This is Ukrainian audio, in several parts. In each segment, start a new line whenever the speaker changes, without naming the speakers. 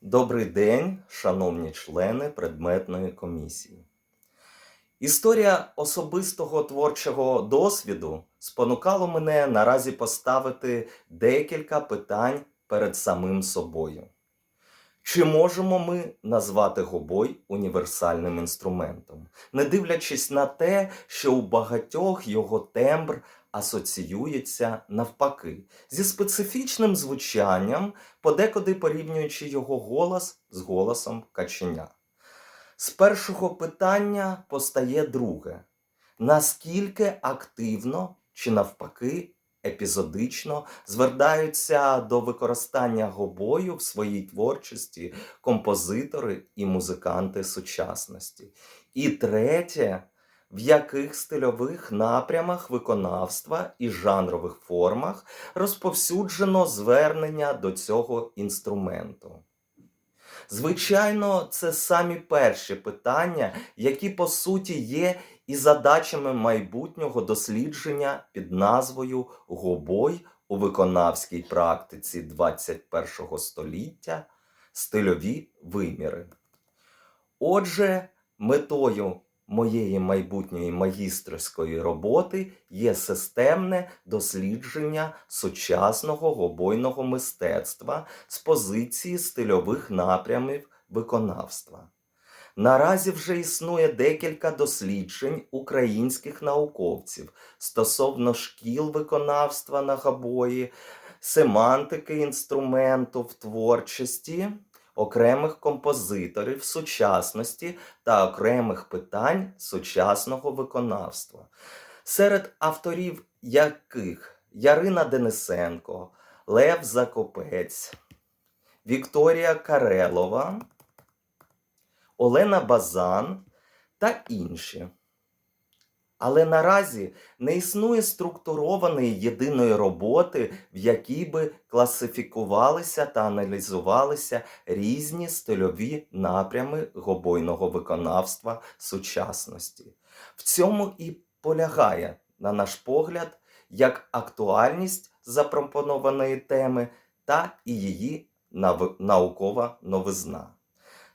Добрий день, шановні члени предметної комісії. Історія особистого творчого досвіду спонукала мене наразі поставити декілька питань перед самим собою. Чи можемо ми назвати гобой універсальним інструментом, не дивлячись на те, що у багатьох його тембр асоціюється навпаки зі специфічним звучанням, подекуди порівнюючи його голос з голосом каченя. З першого питання постає друге: наскільки активно чи навпаки епізодично звертаються до використання гобою в своїй творчості композитори і музиканти сучасності? І третє, в яких стильових напрямах виконавства і жанрових формах розповсюджено звернення до цього інструменту. Звичайно, це самі перші питання, які по суті є і задачами майбутнього дослідження під назвою Гобой у виконавській практиці 21 століття стильові виміри. Отже, метою моєї майбутньої магістерської роботи є системне дослідження сучасного гобойного мистецтва з позиції стильових напрямів виконавства. Наразі вже існує декілька досліджень українських науковців стосовно шкіл виконавства на гобої, семантики інструменту в творчості окремих композиторів сучасності та окремих питань сучасного виконавства, серед авторів яких Ярина Денисенко, Лев Закопець, Вікторія Карелова, Олена Базан та інші. Але наразі не існує структурованої єдиної роботи, в якій би класифікувалися та аналізувалися різні стильові напрями гобойного виконавства сучасності. В цьому і полягає, на наш погляд, як актуальність запропонованої теми та і її наукова новизна.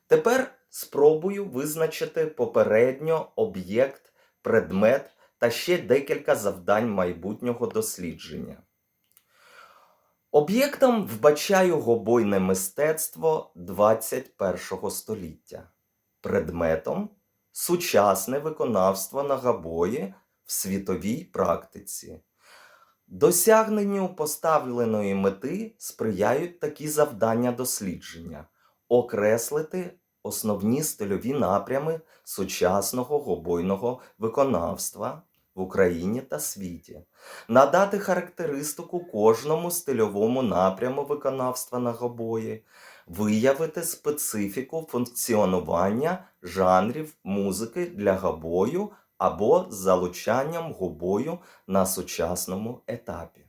Тепер спробую визначити попередньо об'єкт предмет та ще декілька завдань майбутнього дослідження. Об'єктом вбачаю гобойне мистецтво 21 століття, предметом сучасне виконавство на гобої в світовій практиці. Досягненню поставленої мети сприяють такі завдання дослідження окреслити основні стильові напрями сучасного гобойного виконавства в Україні та світі, надати характеристику кожному стильовому напряму виконавства на гобої, виявити специфіку функціонування жанрів музики для гобою або з залучанням гобою на сучасному етапі.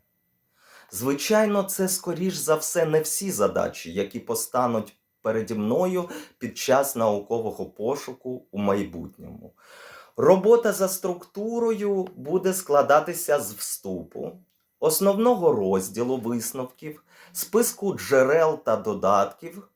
Звичайно, це скоріш за все не всі задачі, які постануть переді мною під час наукового пошуку у майбутньому. Робота за структурою буде складатися з вступу, основного розділу висновків, списку джерел та додатків.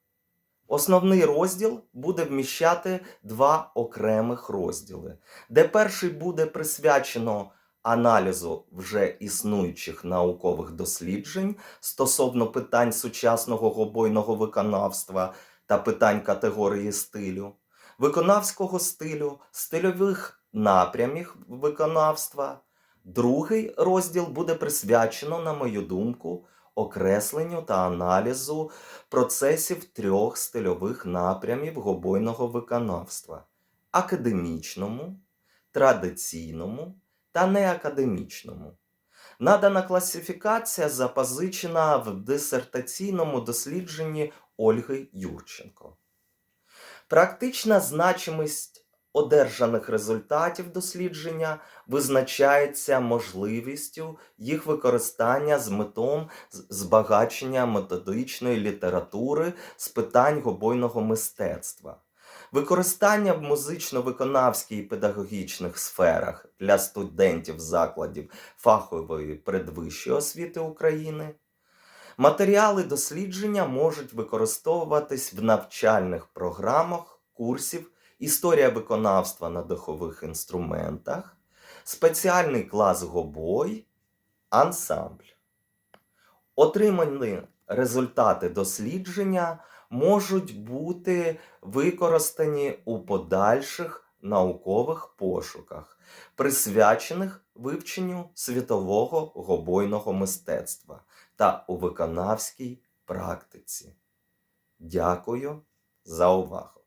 Основний розділ буде вміщати два окремих розділи, де перший буде присвячено аналізу вже існуючих наукових досліджень стосовно питань сучасного гобойного виконавства та питань категорії стилю, виконавського стилю, стильових напрямів виконавства. Другий розділ буде присвячено, на мою думку, окресленню та аналізу процесів трьох стильових напрямів гобойного виконавства: академічному, традиційному та неакадемічному. Надана класифікація запозичена в дисертаційному дослідженні Ольги Юрченко. Практична значимість одержаних результатів дослідження визначається можливістю їх використання з метом збагачення методичної літератури з питань гобойного мистецтва. Використання в музично-виконавській і педагогічних сферах для студентів закладів фахової передвищої освіти України, Матеріали дослідження можуть використовуватись в навчальних програмах курсів Історія виконавства на духових інструментах, спеціальний клас гобой, ансамбль. Отримані результати дослідження можуть бути використані у подальших наукових пошуках, присвячених вивченню світового гобойного мистецтва та у виконавській практиці. Дякую за увагу!